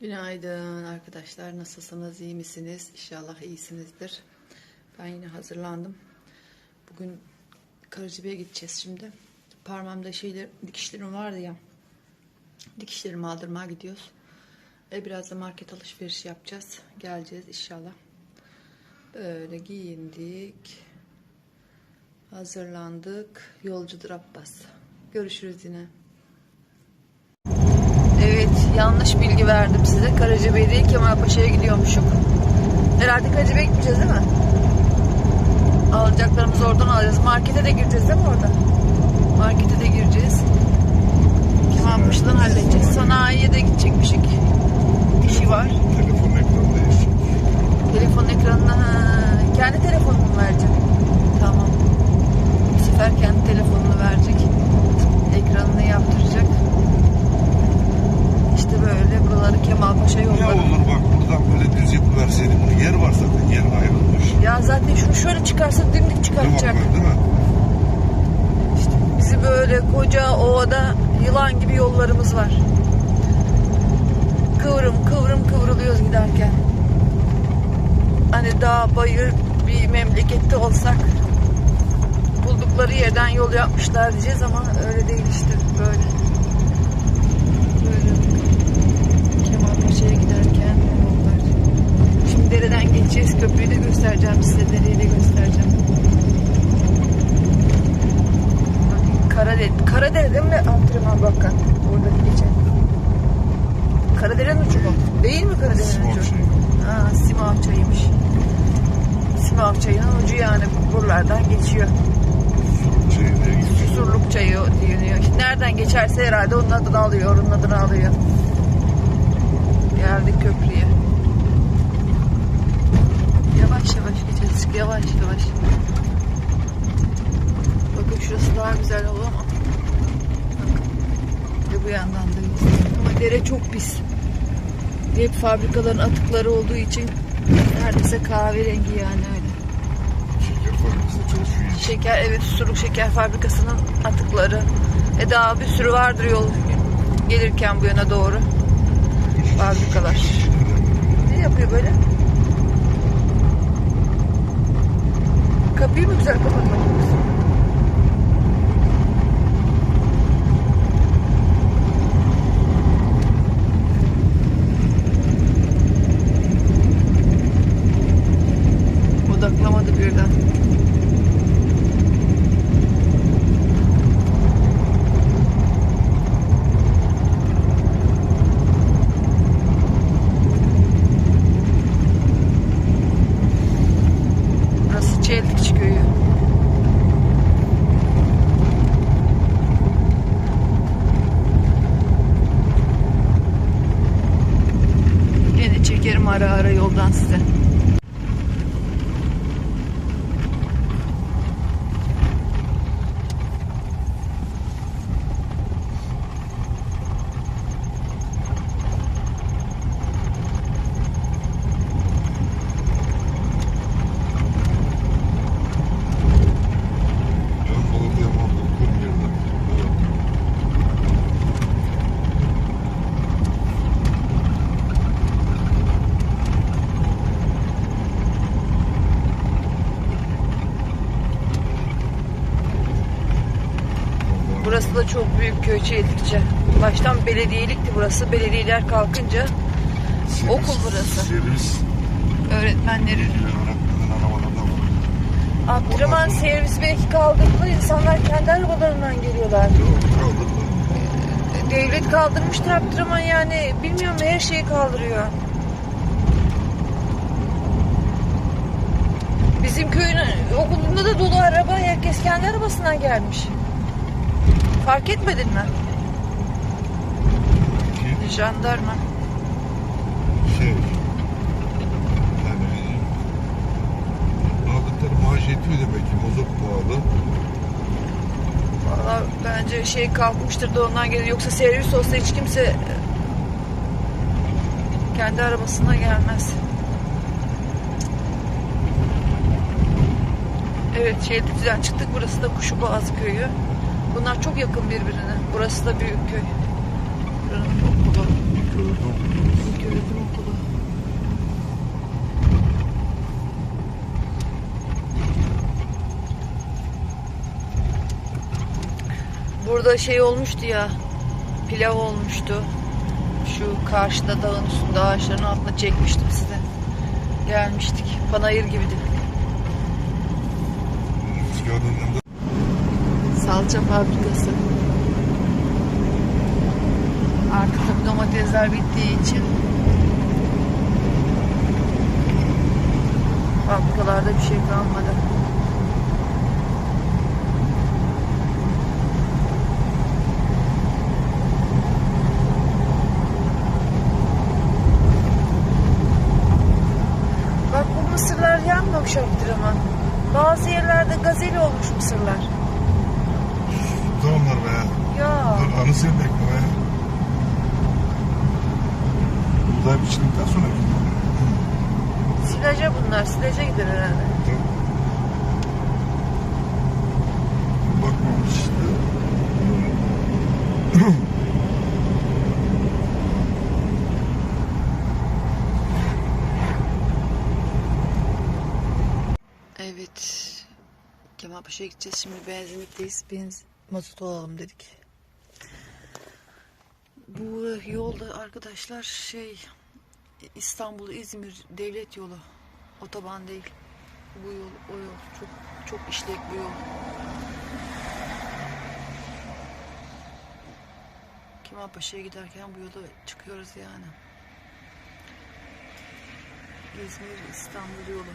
Günaydın arkadaşlar. Nasılsınız? iyi misiniz? İnşallah iyisinizdir. Ben yine hazırlandım. Bugün Karacabey'e gideceğiz şimdi. Parmağımda şeyler, dikişlerim vardı ya. Dikişlerimi aldırmaya gidiyoruz. E biraz da market alışveriş yapacağız. Geleceğiz inşallah. Böyle giyindik. Hazırlandık. Yolcudur Abbas. Görüşürüz yine. Yanlış bilgi verdim size. Karacabey değil, Kemalpaşa'ya gidiyormuşum. Herhalde Karacabey'e gitmeyeceğiz değil mi? Alacaklarımızı oradan alacağız. Markete de gireceğiz değil mi orada? Markete de gireceğiz. Kemalpaşa'dan halledeceğiz. Sanayiye de gidecekmişik. İşi var. Kemalpaşa Ya yolları. olur bak buradan böyle düz yapıverseydik bunu yer var zaten yer ayrılmış. Ya zaten şunu şöyle çıkarsa dimdik çıkartacak. bak, Değil mi? İşte bizi böyle koca ovada yılan gibi yollarımız var. Kıvrım kıvrım kıvrılıyoruz giderken. Hani dağ bayır bir memlekette olsak buldukları yerden yol yapmışlar diyeceğiz ama öyle değil işte böyle. Böyle Kemalpaşa'ya giderken yollar. Şimdi dereden geçeceğiz. Köprüyü de göstereceğim size. Dereyi de göstereceğim. Karadere, Karadere değil mi antrenman bakan? Oradaki geçen. Karadere'nin ucu mu? Değil mi Karadere'nin ucu? Ha, Simav çayıymış. Simav çayının ucu yani buralardan geçiyor. Susurluk çayı deniyor. İşte nereden geçerse herhalde onun adını alıyor, onun adını alıyor. Geldik köprüye. Yavaş yavaş geçeceğiz. Yavaş yavaş. Bakın şurası daha güzel oldu ama. Ve bu yandan da güzel. Ama dere çok pis. Hep fabrikaların atıkları olduğu için neredeyse kahverengi yani öyle. Şeker fabrikasında çalışıyor. Şeker evet Susurluk Şeker Fabrikası'nın atıkları. E daha bir sürü vardır yol gelirken bu yana doğru. Fabrikalar. Ne yapıyor böyle? Kapıyı mı güzel kapatmak lazım? Odaklamadı birden. Burası Çeltikçi köyü. Yine çekerim ara ara yoldan size. Köy Çeltikçi. Baştan belediyelikti burası. Belediyeler kalkınca Servis- Okul burası. Servis. öğretmenleri. Abdurrahman servis belki kaldırdı. İnsanlar kendi arabalarından geliyorlar. Yok. Devlet kaldırmıştır Abdurrahman yani. Bilmiyorum her şeyi kaldırıyor. Bizim köyün okulunda da dolu araba. Herkes kendi arabasından gelmiş. Fark etmedin mi? Ki Jandarma. şey yani aldıkları maaş yetiyor demek ki mazot pahalı. Valla bence şey kalkmıştır da ondan geliyor. Yoksa servis olsa hiç kimse e, kendi arabasına gelmez. Evet Şehirlikçiden çıktık. Burası da Kuşuboğaz köyü. Bunlar çok yakın birbirine. Burası da büyük köy. Buranın okulu. Köylünün okulu. Burada şey olmuştu ya. Pilav olmuştu. Şu karşıda dağın üstünde ağaçların altına çekmiştim size. Gelmiştik. Panayır gibiydi. Rüzgarın Salça fabrikası. Artık domatesler bittiği için fabrikalarda bir şey kalmadı. Bak bu mısırlar yanmamışaktır ama. Bazı yerlerde gazeli olmuş mısırlar. Ya. Dur anı senin ekme be. Buğday biçildikten sonra Silaca bunlar. Silaca gider herhalde. bakmamış işte. Evet. Kemalpaşa'ya gideceğiz. Şimdi benzinlikteyiz. Benzin mazot alalım dedik. Bu yolda arkadaşlar şey İstanbul İzmir devlet yolu. Otoban değil. Bu yol o yol. Çok çok işlek bir yol. Kemalpaşa'ya giderken bu yola çıkıyoruz yani. İzmir İstanbul yolu.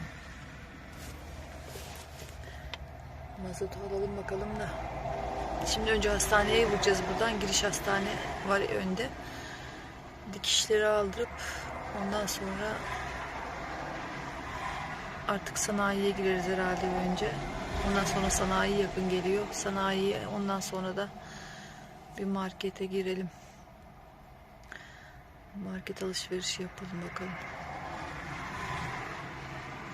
Mazotu alalım bakalım da. Şimdi önce hastaneye vuracağız buradan. Giriş hastane var önde. Dikişleri aldırıp ondan sonra artık sanayiye gireriz herhalde önce. Ondan sonra sanayi yakın geliyor. Sanayi ondan sonra da bir markete girelim. Market alışverişi yapalım bakalım.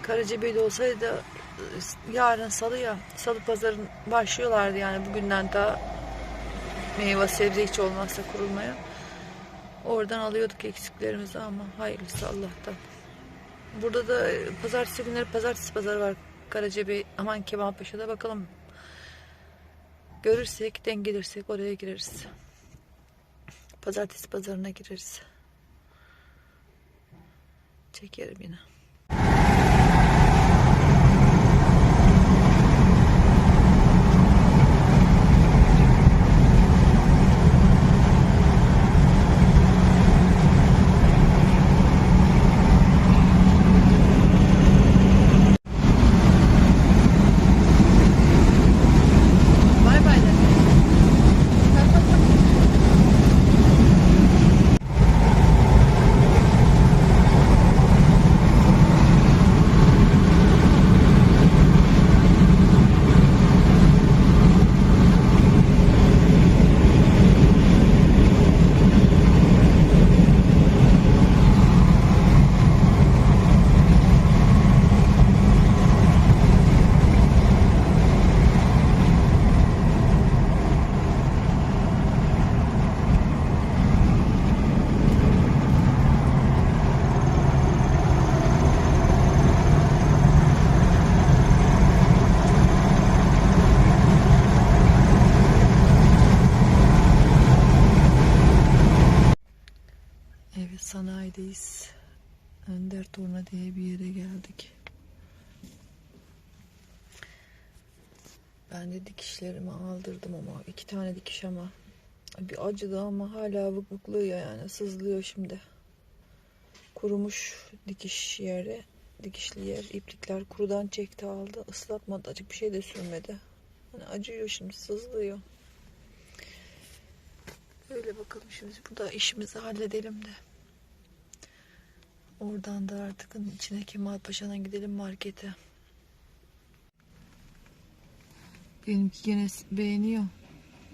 Karacabey'de olsaydı yarın salı ya salı pazarın başlıyorlardı yani bugünden daha meyve sebze hiç olmazsa kurulmaya. Oradan alıyorduk eksiklerimizi ama hayırlısı Allah'tan. Burada da e, pazartesi günleri pazartesi pazarı var Karacabey aman Kemalpaşa'da bakalım. Görürsek denk gelirsek oraya gireriz. Pazartesi pazarına gireriz. Çekerim yine. Bay bay de. Evet sanayideyiz. Önder Torna diye bir yere geldik. Ben de dikişlerimi aldırdım ama iki tane dikiş ama bir acıdı ama hala vıkvıklıyor yani sızlıyor şimdi. Kurumuş dikiş yeri, dikişli yer, iplikler kurudan çekti aldı, ıslatmadı, acık bir şey de sürmedi. Hani acıyor şimdi, sızlıyor. Öyle bakalım şimdi burada işimizi halledelim de. Oradan da artık içine Kemalpaşa'dan gidelim markete. Benimki gene beğeniyor.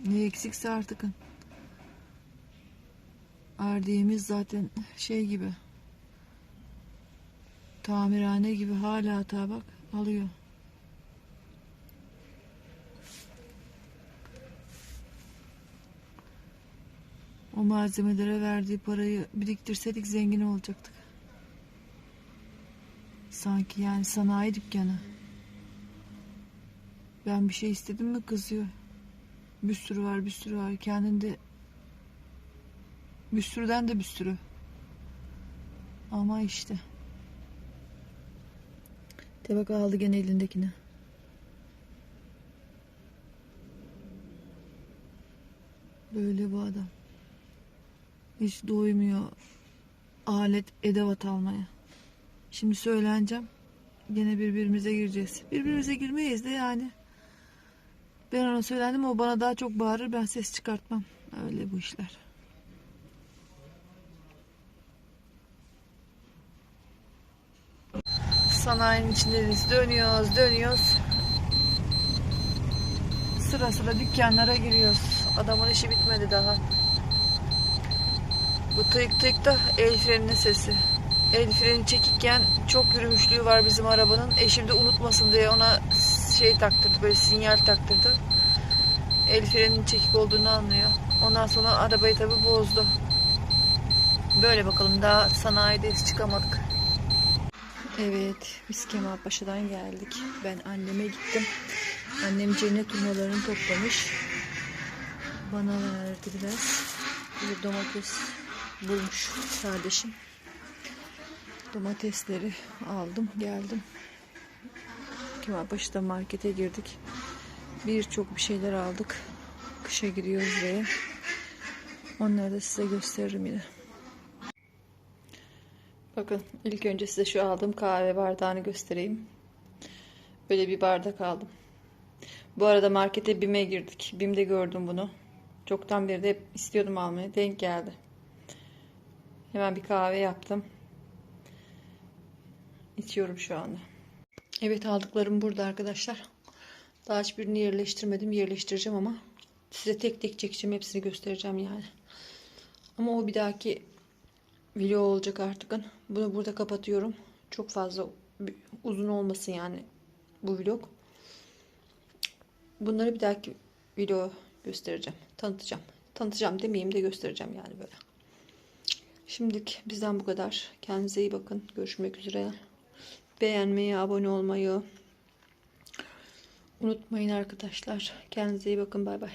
Ne eksikse artık. Ardiyemiz zaten şey gibi. Tamirhane gibi hala ta bak alıyor. O malzemelere verdiği parayı biriktirseydik zengin olacaktık. Sanki yani sanayi dükkanı. Ben bir şey istedim mi kızıyor. Bir sürü var bir sürü var. Kendinde bir sürüden de bir sürü. Ama işte. De bak aldı gene elindekini. Böyle bu adam. Hiç doymuyor alet edevat almaya. Şimdi söyleneceğim. Gene birbirimize gireceğiz. Birbirimize girmeyiz de yani. Ben ona söylendim o bana daha çok bağırır ben ses çıkartmam. Öyle bu işler. Sanayinin içindeyiz. Dönüyoruz, dönüyoruz. Sıra sıra dükkanlara giriyoruz. Adamın işi bitmedi daha. Bu tık tık da el freninin sesi. El freni çekikken çok yürümüşlüğü var bizim arabanın. Eşim de unutmasın diye ona şey taktırdı, böyle sinyal taktırdı. El frenin çekik olduğunu anlıyor. Ondan sonra arabayı tabi bozdu. Böyle bakalım daha sanayideyiz çıkamadık. Evet biz Kemalpaşa'dan geldik. Ben anneme gittim. Annem cennet hurmalarını toplamış. Bana verdi biraz. Bir domates bulmuş kardeşim. Domatesleri aldım geldim. Kemalpaşa'da markete girdik. Birçok bir şeyler aldık. Kışa giriyoruz buraya. Onları da size gösteririm yine. Bakın ilk önce size şu aldığım kahve bardağını göstereyim. Böyle bir bardak aldım. Bu arada markete BİM'e girdik. BİM'de gördüm bunu. Çoktan beri de istiyordum almayı. Denk geldi. Hemen bir kahve yaptım. İçiyorum şu anda. Evet aldıklarım burada arkadaşlar. Daha hiçbirini yerleştirmedim. Yerleştireceğim ama size tek tek çekeceğim. Hepsini göstereceğim yani. Ama o bir dahaki video olacak artık. Bunu burada kapatıyorum. Çok fazla uzun olmasın yani bu vlog. Bunları bir dahaki video göstereceğim. Tanıtacağım. Tanıtacağım demeyeyim de göstereceğim yani böyle. Şimdilik bizden bu kadar. Kendinize iyi bakın. Görüşmek üzere. Beğenmeyi, abone olmayı unutmayın arkadaşlar. Kendinize iyi bakın. Bay bay.